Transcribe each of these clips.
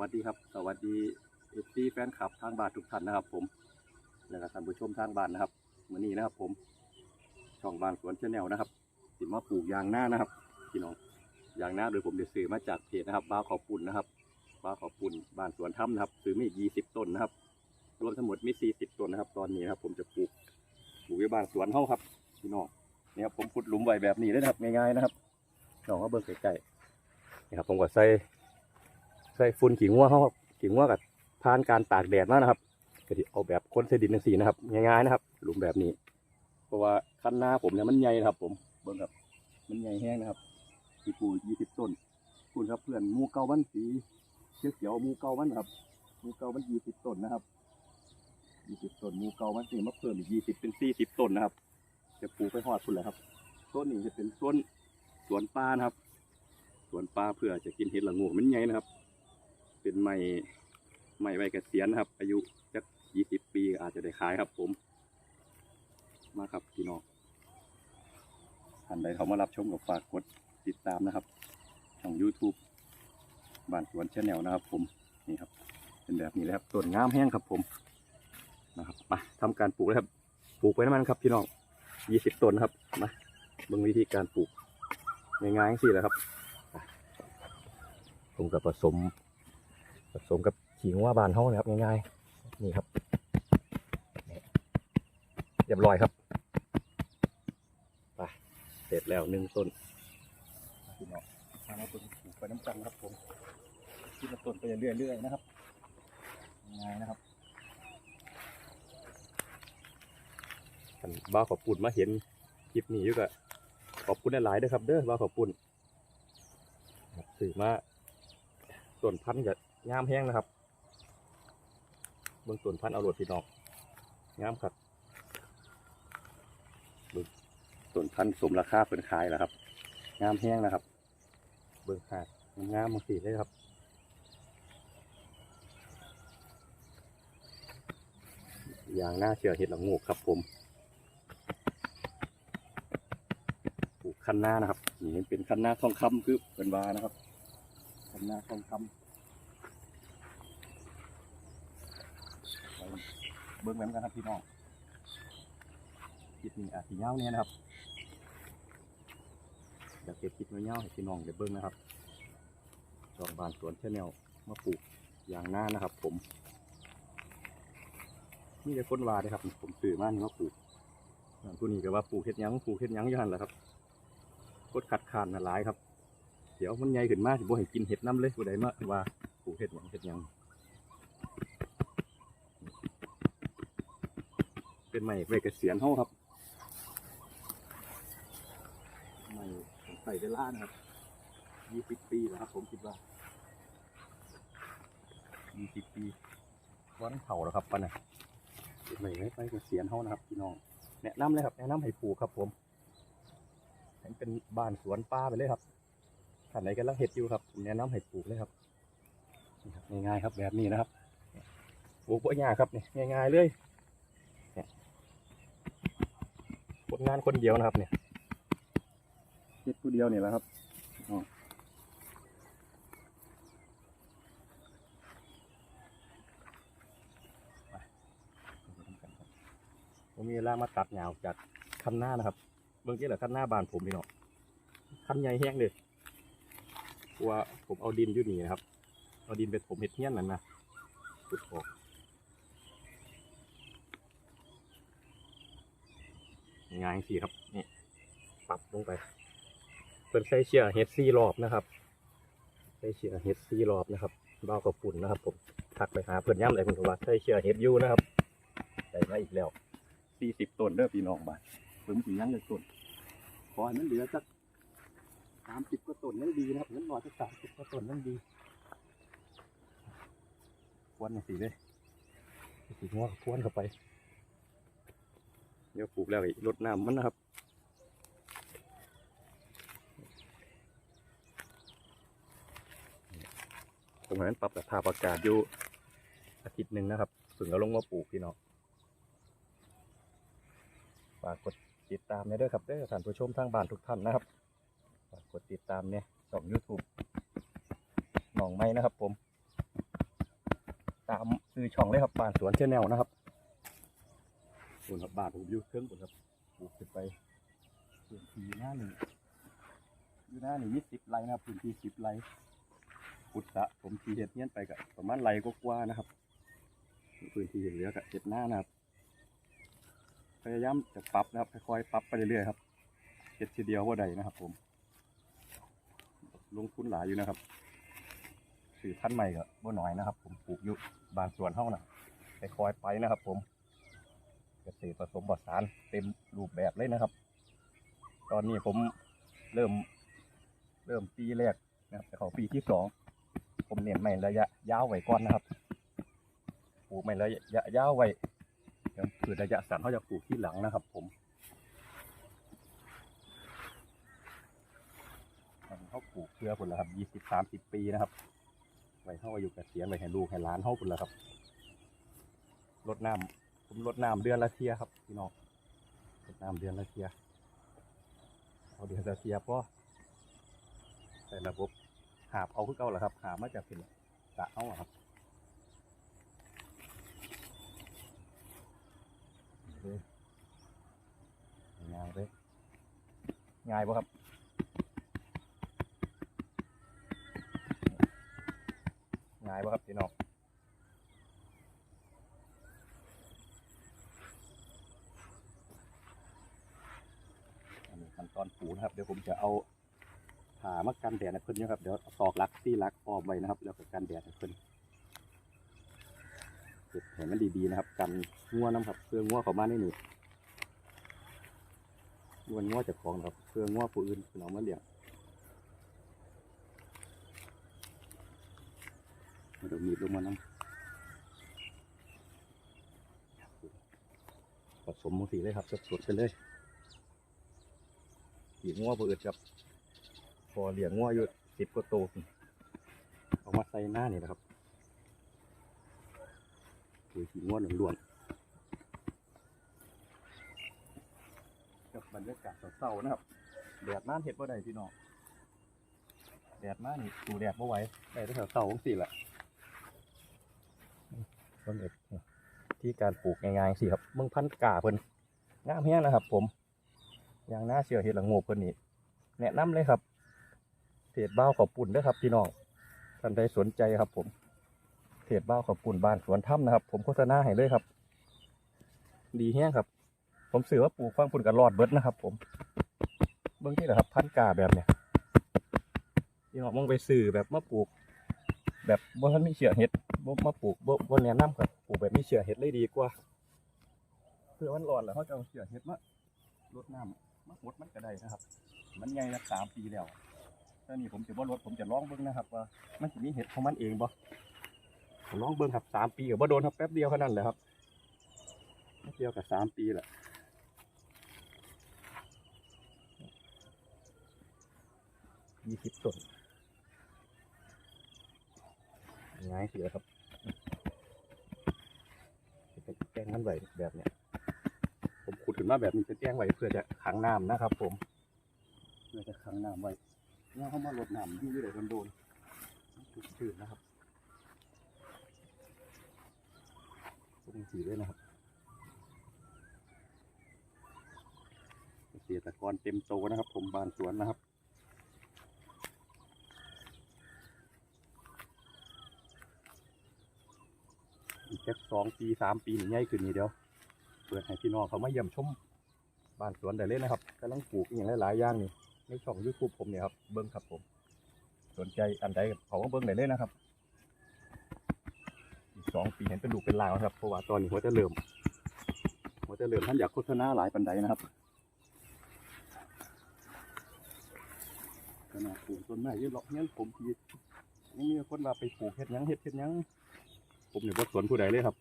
วัสดีครับ สวัสดีเอฟซีแฟนคลับทางบ้านทุกท่านนะครับ ผมและก็ท่านผู้ชมทางบ้านนะครับวันนี้นะครับ ผมช่องบ้านสวนเชาแนลนะครับสิมาปลูกยางหน้านะครับพี่น้องยางหน้าโดยผมได้ซื้อมาจากเพจนะครับบ้าขอบปุ่นนะครับบ้าขอบปุ่นบ้านสวนถ้ำนะครับ ซื้อมายี่สิบต้นนะครับ รวมทั้งหมดมีสี่สิบต้นนะครับ ตอนนี้นะครับ ผมจะปลูกปลูกไว้บ้านสวนเฮาครับพี่น้องนี่ครับผมขุดหลุมไว้แบบนี้เลยนะครับง่ายๆนะครับน้องก็เบิ่งใกล้ๆนี่ครับผมก็ใส่ ใส่ฝุ่นขี้งัวเขาครับขี้งัวกับผ่านการตากแดดมากนะครับก็ที่เอาแบบคนเสดินจังสีนะครับง่ายๆนะครับหลุมแบบนี้ เพราะว่าคันนาผมเนี่ยมันใหญ่นะครับ ผมเบิ่งครับ มันใหญ่แห้งนะครับที่ปลูกยี่สิบต้นคุณครับเพื่อนมูเก่ามันสีเขียวเขียวๆมูเก่ามันครับมูเก่ามันยี่สิบต้นนะครับยี่สิบต้นมูเก่ามันสีมาเพิ่มอีกยี่สิบเป็นสี่สิบต้นนะครับจะปลูกไปหอดคุณแหละครับต้นนี้จะเป็นต้นสวนปลานะครับ สวนปลาเพื่อจะกินเห็ดละงูมันใหญ่นะครับ เป็นไม้ไม้ใบเกษียนะครับ อายุจักยี่สิบปีอาจจะได้ขายครับผม มาครับพี่น้องท่านใดเขามารับชมกับฝากกดติดตามนะครับช่อง YouTube บ้านสวนชาแนลนะครับ ผมนี่ครับ เป็นแบบนี้เลยครับต้นงามแห้งครับผมนะครับมาทำการปลูกเลยครับปลูกไปน้ำมันครับพี่น้องยี่สิบต้นครับมาเบิ่งวิธีการปลูกง่ายๆสิแหละครับ ผมกับผสม สมกับขิงว่าบานเฮานะครับง่ายๆนี่ครับนี่เรียบร้อยครับไปเสร็จแล้วหนึ่งต้นพี่น้องทางเราต้นปลูกไปน้ำกันครับผมที่ละต้นไปเรื่อยๆนะครับง่ายๆนะครับท่านบ้าวขอบปุ่นมาเห็นคลิปนี้อยู่ก็ขอบคุณหลายๆเด้อครับ เด้อบ้าวขอบปุ่นครับสื่อมาส่วนพันธุ์จะ งามแห้งนะครับ เบื้องต้นพันธุ์เอาโหลดพี่น้องงามครับเบื้องต้นพันธุ์สมราคาเป็นขายแล้วครับ งามแห้งนะครับ เบื้องขาดงามมากสีเลยครับอย่างน่าเชื่อเห็ดละโงูกครับผมปลูกคันหน้านะครับนี่เป็นคันหน้าทองคำคือเป็นวานะครับทำนาทองคำไป เบิ้งแหวนกันครับพี่น้องคลิปนี้อาจจะเงาเนี่ยนะครับอยากเก็บคลิปเงาๆให้พี่น้องได้เบิ้งนะครับจองบานสวนเชาแนลมาปลูกอย่างหน้านะครับ ผมนี่จะค้นวาเลยครับ ผมซื้อมานี่มาปลูกส่วนผู้นี้ก็ว่าปลูกเห็ดยังปลูกเห็ดยังอยู่หันแหละครับกดขัดขานนะหลายครับ เดี๋ยวมันใหญ่ขึ้นมากสิบ่ให้กินเห็ดน้ำเลยผู้ใดมาว่าปลูกเห็ดหยังเห็ดยัง เป็นไม้ใบเกษียณเฮาครับไม้ของใส่เวลานะครับยี่สิบปีแล้วครับ ผมคิดว่ายี่สิบปีวันเผาแล้วครับปันน่ะเป็นไม้ใบเกษียณเฮานะครับพี่น้องแนะนำเลยครับแนะนำให้ปลูกครับ ผมให้เป็นบ้านสวนป่าไปเลยครับท่านไหนกำลังเห็ดอยู่ครับแนะนำให้ปลูกเลยครับง่ายๆครับแบบนี้นะครับปลูกปัญญาครับนี่ง่ายๆเลย คนงานคนเดียวนะครับ เนี่ยเห็ดผู้เดียวนี่แหละครับอ๋อไปผมมีเวลามาตัดเหงาจากคันหน้านะครับเบื้องต้นแหละคันหน้าบานผมพี่น้องคันใหญ่แห้งเลยเพราะว่าผมเอาดินอยู่นี่นะครับ เอาดินไปถมเห็ดเงี้ยนนั่นนะขุดออก ง่ายสิครับนี่ปรับลงไปเพิ่นใส่เชือกเห็ดซี่รอบนะครับใส่เชือกเห็ดซี่รอบนะครับเบากับฝุ่นนะครับ ผมทักไปหาเพื่อนย่ำเลยคุณว่าใส่เชือกเห็ดอยู่นะครับได้มาอีกแล้วสี่สิบต้นเด้อพี่น้องบ้านเพิ่มถึงยังเลยต้นขอให้มันเหลือสักสามสิบกว่าต้นนั่นดีนะครับนั่นหน่อยสักสามสิบกว่าต้นนั่นดีควนสีเลยสีงอควนเข้าไป เดี๋ยวปลูกแล้วอีกรดน้ำมันนะครับตรงนั้นปรับสภาพอากาศอยู่อาทิตย์หนึ่งนะครับถึงเราลงมาปลูกพี่น้องฝากกดติดตามได้ด้วยครับเด้อท่านผู้ชมทางบ้านทุกท่านนะครับฝากกดติดตามเนี่ยช่อง YouTube หนองไม้นะครับ ผมซื้อช่องเลยครับบ้านสวนเชนแนลนะครับ ส่วนครับบ้านผมอยู่เครื่องบนครับปลูกขึ้นไปพื้นที่หน้าหนึ่งอยู่หน้าหนึ่งมีสิบไร่นะครับพื้นที่สิบไร่ขุดสะผมทีเห็ดเนี้ยนไปกับประมาณไร่ก็กว่าๆนะครับพื้นที่เหลือกับเห็ดหน้านะครับพยายามจะปรับนะครับค่อยๆปรับไปเรื่อยๆครับเห็ดทีเดียวว่าใดนะครับ ผม ลงทุนหลายอยู่นะครับสื่อท่านใหม่ก็บ่หน้อยนะครับ ผมปลูกอยู่บานสวนเท่านะไปคอยๆไปนะครับ ผม เกษตรผสมผสานเต็มรูปแบบเลยนะครับ ตอนนี้ผมเริ่ม เริ่มปีแรกนะครับแต่เขาปีที่สองผมเน้นไม่ระยะยาวไว้ก่อนนะครับปลูกไม่ระยะยาวไว้เดี๋ยวคือระยะสั้นเขาจะปลูกที่หลังนะครับ ผมเขาปลูกเพื่อผลละครับยี่สิบสามสิบปีนะครับไว้เท่าอายุเกษียณไว้ให้ลูกให้หล้านเท่าคุณแล้วครับรดน้ำ ผมรดน้ำเดือนละเทียครับพี่น้องรดน้ำเดือนละเทียเอาเดือนละเทียเพราะแต่ระบบหาบเอาคือเก่าแหละครับ หามาจากเป็นกะเอาอครับง่ายเลยง่ายปะครับง่ายปะครับพี่น้องอันนี้ขั้น ตอนปูนะครับ เดี๋ยวผมจะเอาผ่ามากันแดดให้เพิ่อนนี่ยครับ เดี๋ยวเอาตอกลักซี่ลักออมไว้นะครับ แล้วก็กันแดดให้เพิ่อนเก็บให้มันดีๆนะครับ กันงัวน้ำครับเพื่องัวเขามาในนี่งัวงัวจากของนะครับเพื่องัวผู้อื่นเพิ่นเอามาเลี้ยงเดี๋ยวมีดลงมาน้ำผสมมังสีเลยครับสดๆไปเลย ขี่งัวเปิดครับพอเลี้ยงงัวอยู่สิบกว่าโตวเอามาใส่หน้านี่นะครับคือขี่งัวล้วนๆกับบรรยากาศเศร้าๆนะครับแดดน่านเห็ดว่าใดพี่น้องแดดมากนี่ดูแดดไม่ไหวได้แต่เศร้าๆของสิแหละต้นเอ็ดที่การปลูกง่ายๆสิครับเมืองพันธุ์กาเพิ่นงามแห้งนะครับผม อย่างน่าเชื่อเห็ดละโงกเพิ่นนี่แนะนำเลยครับเพจบ้าวขอบปุ่นด้วยครับพี่น้องท่านใดสนใจครับ ผมเพจบ้าวขอบปุ่นบ้านสวนถ้ำนะครับ ผมโฆษณาให้เลยครับ ดีแห้งครับ ผมสื่อว่าปลูกฟังปุ่นกับรอดเบิร์ดนะครับ ผมเบื้องที่แหละครับ พันกาแบบเนี้ยพี่น้องมองไปสื่อแบบมาปลูก แบบบ่ทันมีเชื้อเห็ดบ่มาปลูกบ่บ่แนะนำครับปลูกแบบมีเชื้อเห็ดเลยดีกว่าเพื่อมันร้อนแล้วเขาจะเอาเชื้อเห็ดมารดน้ำ มาหดมันก็ได้นะครับ มันใหญ่ละสามปีแล้วตอนนี้ผมจะบ่รดผมจะลองเบิ่งนะครับว่ามันจะมีเห็ดของมันเองบ่ผมลองเบิ่งครับสามปีกับบ่าโดนครับแป๊บเดียวแค่นั้นแหละครับแป๊บเดียวกับสามปีแหละยี่สิบต้นง่ายสิครับเป็นแกงมันไหวแบบเนี้ย มขุดขึ้นมาแบบนี้เป็นแกงไหวเพื่อจะขังน้ำนะครับ ผม เพื่อจะขังน้ำไว้เนี่ยเขามาลดน้ำที่นี่เลยโดนๆชื้นๆนะครับตรงสีด้วยนะครับเกษตรกรเต็มโตนะครับ ผมบานสวนนะครับอีกแค่สองปีสามปีนี่ใหญ่ขึ้นนี่เดียว เปิดให้พี่น้องเขามาเยี่ยมชมบ้านสวนได้เลยนะครับกำลังปลูกอย่างหลายๆอย่างนี่ในช่องยูทูบผมเนี่ยครับเบิ้งครับผม สนใจอันใดเขาก็เบิ้งได้เลยนะครับอีกสองปีเห็นเป็นดูกเป็นลาวครับเพราะว่าตอนนี้หัวจะเริ่มหัวจะเริ่มท่านอยากโฆษณาหลายปันใดนะครับขนาดปลูกต้นไม้ยืนหลอกเงี้ยผมทียังมีคนมาไปปลูกเห็ดยังเห็ดเห็ดยังผมเนี่ยบ่สวนผู้ใดเลยครับ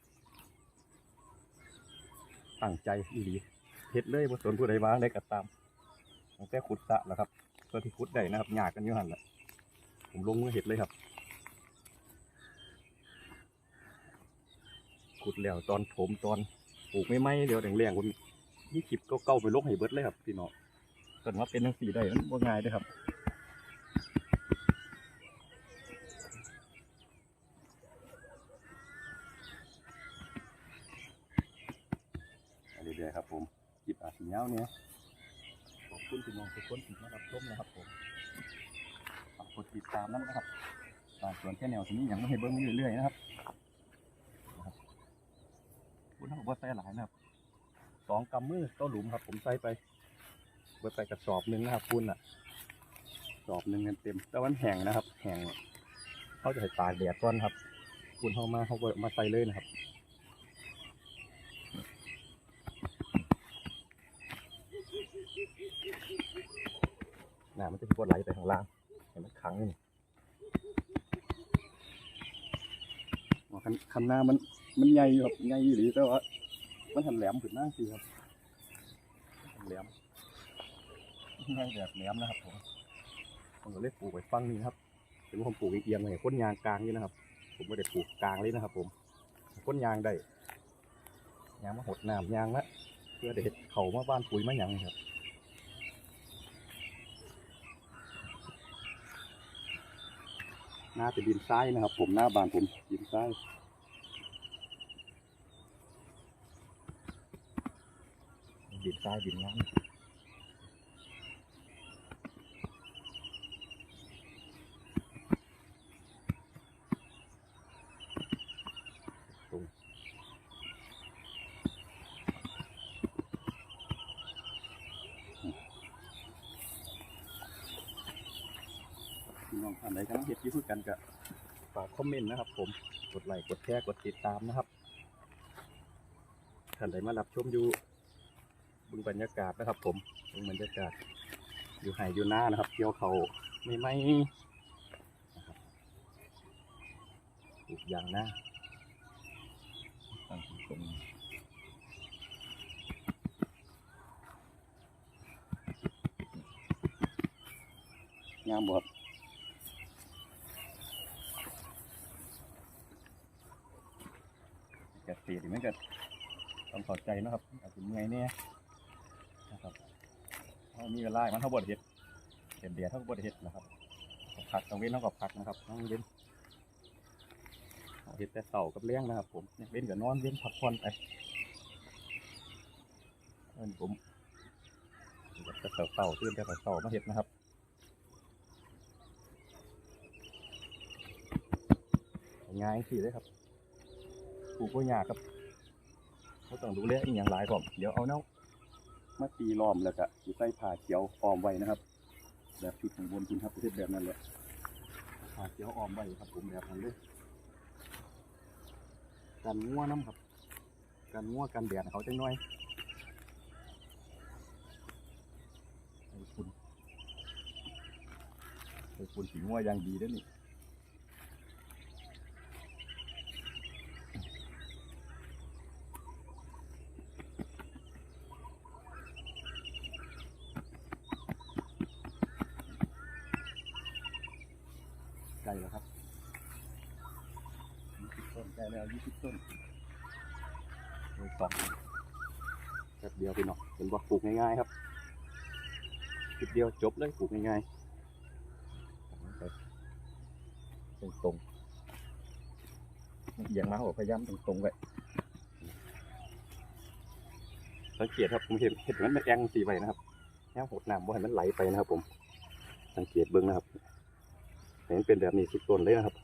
ตั้งใจอีหลีเฮ็ดเลยบ่สนผู้ใดมาได้ก็ตามตั้งแต่ขุดสะแล้วครับตัวที่ขุดได้นะครับหยากกันอยู่หั่นแหละผมลงมือเฮ็ดเลยครับ ขุดแล้วตอนถมตอนปลูกไม่ไหมเดี๋ยวแดงๆผมนี่คลิปก็เก่าไปลงให้เบิดเลยครับพี่น้องเกิดว่าเป็นจังซี่ได้มันบ่ง่ายเด้ครับ ผ เงาเนี่ยขอบคุณพี่น้องทุกคนที่มารับชมนะครับผมฝากกดติดตามนะครับฝากส่วนแค่แนวที่นี้ยังไม่ให้เบิ้งเรื่อยๆนะครับนะครับคุณต้งบอกว่าใส่หลายนะครับสองกำมือต้นหลุมครับ ผมใส่ไปเบิดไปกระสอบหนึ่งนะครับคุณอะกระสอบหนึ่งเต็มแต่วันแห้งนะครับแห้งเขาจะให้ตากแดดก่อนครับ คุณเข้ามาเขาก็มาใส่เลยนะครับ น้ำมันจะพวดไหลไปข้างล่างเห็นมันขังนี่คันคันหน้ามันมันใหญ่ครับใหญ่อยู่หรือแต่ว่ามันทันแหลมขึ้นหน้าสิครับทันแหลมใหญ่แบบแหลมนะครับผมผมก็เลยปลูกไว้ฟังนี่นะครับเป็นผมปลูกเอียงเลยก้นยางกลางนี่นะครับ ผมไม่ได้ปลูกกลางเลยนะครับ ผมก้นยางได้ยางมาหดน้ำยางละเพื่อเด็ดเขามาบ้านปุ๋ยมาหยังครับ หน้าเป็นดินทรายนะครับ ผมหน้าบานผมดินทรายดินทรายดินน้ำตรงพี่น้องท่านใดกำลังเห็ดอยี่พูดกันกับ ฝากคอ มเมนต์นะครับ ผมกดไลค์กดแชร์กดติดตามนะครับท่านใดมารับชมอยู่บึงบรรยากาศนะครับ ผมบึงบรรยากาศ อยู่ไห่อยู่หน้านะครับเกี่ยวเขาไม่ไม่นะครับปลูกยางหน้าตั้งตรงนี้งามบด เกษตรมันก็ต้องเข้าใจนะครับอาจจะเมื่อยเนี่ยนะครับเขามีเวลามันเท่าบดเห็ดเห็ดเดียเท่าบดเห็ดนะครับพักต้องเว้นเท่ากับพักนะครับต้องเว้นเอาเห็ดแต่เสากับเลี้ยงนะครับ ผมเนี่ยเว้นกับนอนเว้นพักผ่อนไปเอิ้นผมเห็ดแต่เสาเสาตื่นแต่เสามาเห็ดนะครับง่ายสิเลยครับ ปลูกก็ยากครับเขาต้องดูแลอีกอย่างหลายก่อนเดี๋ยวเอาเน่ามาตีล้อมแล้วก็สิใส่ผ้าเขียวออมไว้นะครับ แบบชุดของบนคุณครับประเภทแบบนั้นแหละผ้าเขียวออมไว้ครับ ผมแบบนั้นเลยกันงัวน้ำครับกันงัวกันแดดเขาจังน้อยไอ้คุณไอ้คุณสีงัวอย่างดีด้วยนี่ ไกลแล้วครับยี่สิบต้นไกลแล้วยี่สิบต้นโดยสองแป๊บเดียวพี่น้องเป็นบอกปลูกง่ายๆครับจุดเดียวจบเลยปลูกง่ายๆไปตรงๆเอียงมาเขาบอกพยายามตรงๆไว้สังเกตครับผมเห็นเห็นมันเป็นแองสีไว้นะครับแนวหดน้ำว่าให้มันไหลไปนะครับผม สังเกตเบิ้งนะครับ เห็นเป็นแบบนี้สุดต้นเลยนะครับ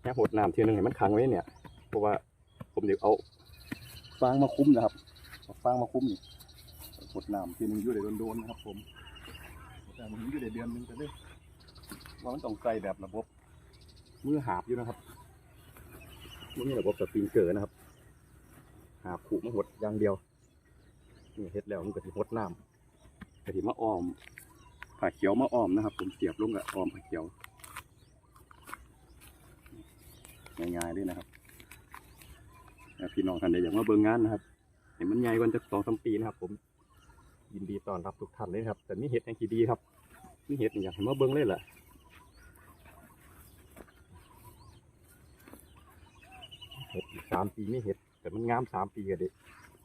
แค่หดน้ำทีนึงเห็นมันค้างไว้เนี่ย เพราะว่าผมเดี๋ยวเอาฟางมาคุ้มนะครับฟางมาคุ้มนี่หดน้ำทีนึงอยู่ได้โดนๆนะครับ ผมแต่มันอยู่ได้เดือนนึงแต่เลยว่ามันต้องใส่แบบระบบมือหาบอยู่นะครับมันมีระบบสปริงเกอร์นะครับ หาขู่มาหดอย่างเดียวนี่เฮ็ดแล้วมันก็สิหดน้ำก็สิมาอ้อมผักเขียวมาอ้อมนะครับ ผมเสียบลงกับอ้อมผักเขียว ง่ายๆด้วยนะครับพี่น้องท่านใดอยากมาเบิ่งงานนะครับ เห็นมันใหญ่กว่าจะสองสามปีนะครับ ผม ยินดีต้อนรับทุกท่านเลยครับ แต่มีเห็ดย่างที่ดีครับมีเห็ดอยากให้มาเบิ่งเลยแหละเห็ดสามปีไม่เห็ด แต่มันงามสามปีกันเด็ก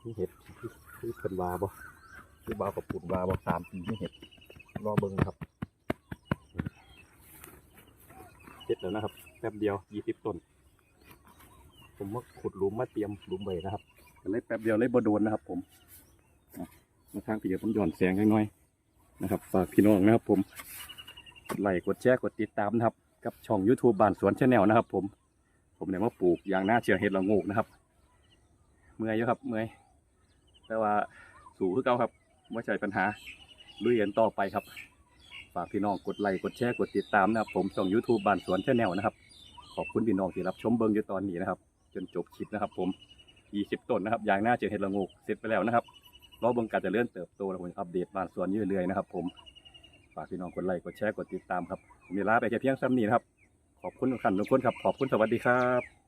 มีเห็ดที่ที่เพิ่นวาบ่ที่บาวกับปุ่นวาบ่สามปีไม่เห็ดรอเบิ่งครับเสร็จแล้วนะครับแป๊บเดียวยี่สิบต้น ผมมาขุดหลุมมาเตรียมหลุมไว้นะครับก็เลยแป๊บเดียวเลยบโดนนะครับ ผมมาทางพี่เดี๋ยวผมหย่อนแสงให้หน่อยนะครับฝากพี่น้องนะครับ ผมกดไลค์กดแชร์กดติดตามนะครับ กับช่อง YouTube บ้านสวนชาแนลนะครับ ผม ผมเนี่ยมาปลูกอย่างหน้าเชียงเห็ดละโงกนะครับ เมื่อยอยู่ครับเมื่อยแต่ว่าสู่คือเก่าครับไม่ใช่ปัญหาลุยกันต่อไปครับ ฝากพี่น้องกดไลค์กดแชร์กดติดตามนะครับ ผมช่อง YouTube บ้านสวนชาแนลนะครับ ขอบคุณพี่น้องที่รับชมเบิ้งอยู่ตอนนี้นะครับ จนจบคลิปนะครับ ผม20ต้นนะครับยางหน้าเชียงเห็ดละงกเสร็จไปแล้วนะครับรอเบิ้งการจะเลื่อนเติบโตแล้วผมอัปเดตบ้านสวนอยู่เรื่อยๆนะครับ ผมฝากพี่น้องกดไลค์กดแชร์กดติดตามครับผมมีลาไปแค่เพียงซ้ำนี้นะครับ ขอบคุณทุกท่านทุกคนครับ ขอบคุณสวัสดีครับ